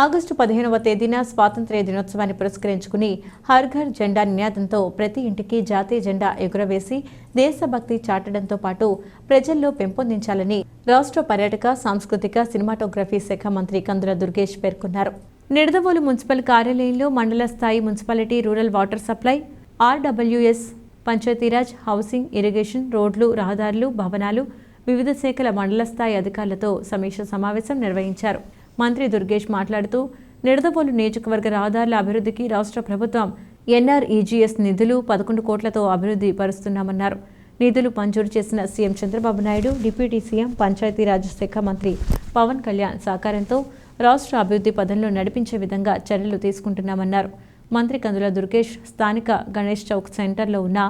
August పదిహేనవ తేదీన స్వాతంత్ర్య దినోత్సవాన్ని పురస్కరించుకుని హర్ ఘర్ జెండా నినాదంతో ప్రతి ఇంటికి జాతీయ జెండా ఎగురవేసి దేశభక్తి చాటడంతో పాటు ప్రజల్లో పెంపొందించాలని రాష్ట్ర పర్యాటక సాంస్కృతిక సినిమాటోగ్రఫీ శాఖ మంత్రి కందుల దుర్గేష్ పేర్కొన్నారు. నిడదవోలు మున్సిపల్ కార్యాలయంలో మండల స్థాయి municipality rural water supply R W S Panchayati Raj housing irrigation రోడ్లు రహదారులు భవనాలు వివిధ శాఖల మండల స్థాయి అధికారులతో సమీక్ష సమావేశం నిర్వహించారు. మంత్రి దుర్గేష్ మాట్లాడుతూ నిడదవోలు నియోజకవర్గ రహదారుల అభివృద్ధికి రాష్ట్ర ప్రభుత్వం ఎన్ఆర్ఈజీఎస్ నిధులు పదకొండు కోట్లతో అభివృద్ధి పరుస్తున్నామన్నారు. నిధులు మంజూరు చేసిన C M Chandrababu Naidu deputy C M Panchayati Raj శాఖ మంత్రి పవన్ కళ్యాణ్ సహకారంతో రాష్ట్ర అభివృద్ధి పదంలో నడిపించే విధంగా చర్యలు తీసుకుంటున్నామన్నారు. మంత్రి కందుల దుర్గేష్ స్థానిక గణేష్ చౌక్ సెంటర్లో ఉన్న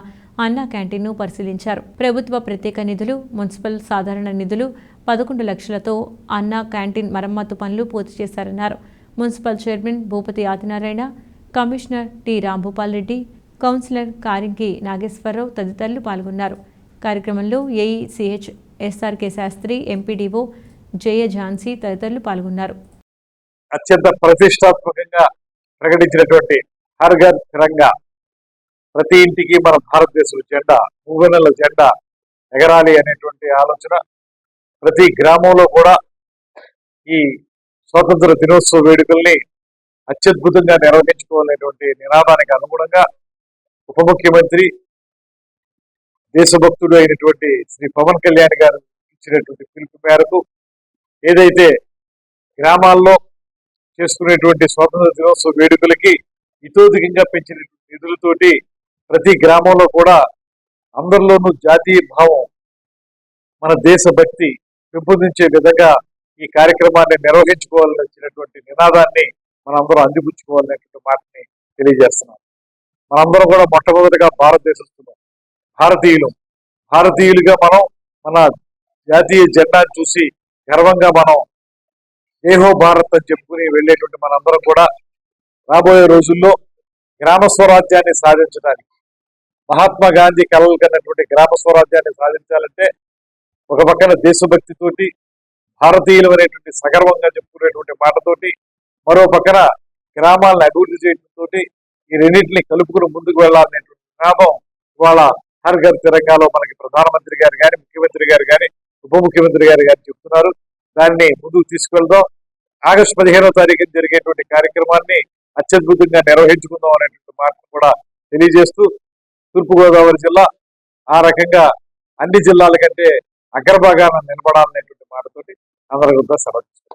అన్నా క్యాంటీన్ను పరిశీలించారు. ప్రభుత్వ ప్రత్యేక నిధులు మున్సిపల్ సాధారణ నిధులు పదకొండు లక్షలతో అన్నా క్యాంటీన్ మరమ్మతు పనులు పూర్తి చేశారన్నారు. Municipal chairman Bhupathi Adinarayana commissioner T Rambhupal Reddy councillor Karinki Nageswara Rao తదితరులు పాల్గొన్నారు. కార్యక్రమంలో A E C H S R K Sastri M P D O Jaya Jhansi తదితరులు పాల్గొన్నారు. అత్యంత ప్రతిష్టాత్మకంగా ప్రకటించినటువంటి హర్ ఘర్ తిరంగా ప్రతి ఇంటికి మన భారతదేశం జెండా మూగనెల జెండా ఎగరాలి అనేటువంటి ఆలోచన ప్రతి గ్రామంలో కూడా ఈ స్వాతంత్ర దినోత్సవ వేడుకల్ని అత్యద్భుతంగా నిర్వహించుకోవాలనేటువంటి నినాదానికి అనుగుణంగా ఉప ముఖ్యమంత్రి దేశభక్తుడు అయినటువంటి శ్రీ పవన్ కళ్యాణ్ గారు ఇచ్చినటువంటి పిలుపు మేరకు ఏదైతే గ్రామాల్లో చేసుకునేటువంటి స్వాతంత్ర దినోత్సవ వేడుకలకి ఇతోధికంగా పెంచినటువంటి నిధులతోటి ప్రతి గ్రామంలో కూడా అందరిలోనూ జాతీయ భావం మన దేశభక్తి పెంపొందించే విధంగా ఈ కార్యక్రమాన్ని నిర్వహించుకోవాలని వచ్చినటువంటి నినాదాన్ని మనందరం అందిపుచ్చుకోవాలనేటువంటి మాటని తెలియజేస్తున్నాం. మనందరం కూడా మొట్టమొదటిగా భారతదేశస్తున్నాం భారతీయులు. భారతీయులుగా మనం మన జాతీయ జెండాను చూసి గర్వంగా మనం దేహో భారత్ అని చెప్పుకుని వెళ్ళేటువంటి మనందరం కూడా రాబోయే రోజుల్లో గ్రామ స్వరాజ్యాన్ని సాధించడానికి మహాత్మా గాంధీ కలలు కన్నటువంటి గ్రామ స్వరాజ్యాన్ని సాధించాలంటే ఒక పక్కన దేశభక్తితోటి భారతీయులు అనేటువంటి సగర్వంగా చెప్పుకునేటువంటి మాటతోటి మరో పక్కన గ్రామాలను అభివృద్ధి చేయడంతో ఈ రెండింటిని కలుపుకుని ముందుకు వెళ్ళాలనేటువంటి గ్రామం ఇవాళ హర్ ఘర్ తిరంగాలో మనకి ప్రధానమంత్రి గారు కానీ ముఖ్యమంత్రి గారు కానీ ఉప ముఖ్యమంత్రి గారు కానీ చెప్తున్నారు. దాన్ని ముందుకు తీసుకెళ్దాం. ఆగస్టు పదిహేనో తారీఖున జరిగేటువంటి కార్యక్రమాన్ని అత్యద్భుతంగా నిర్వహించుకుందాం అనేటువంటి మాటను కూడా తెలియజేస్తూ తూర్పుగోదావరి జిల్లా ఆ రకంగా అన్ని జిల్లాల కంటే అగ్రభాగాన నిలబడాలనేటువంటి మాటతోటి అందరి గురించి సెలవు